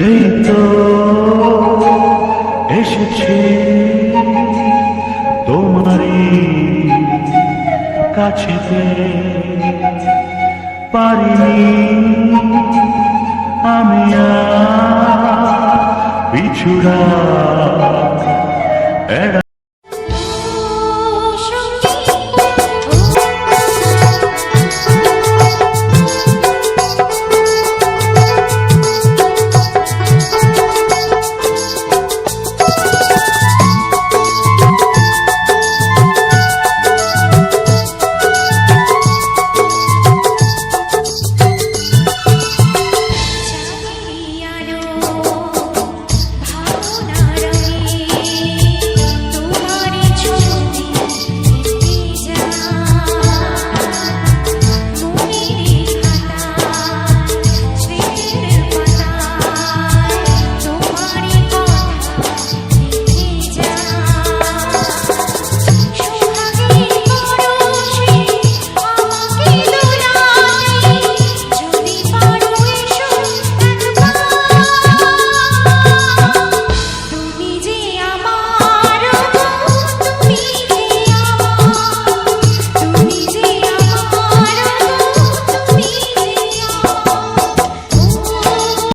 এই তো এসেছি তোমারই কাছেতে পারিনি আমি আর পিছুড়া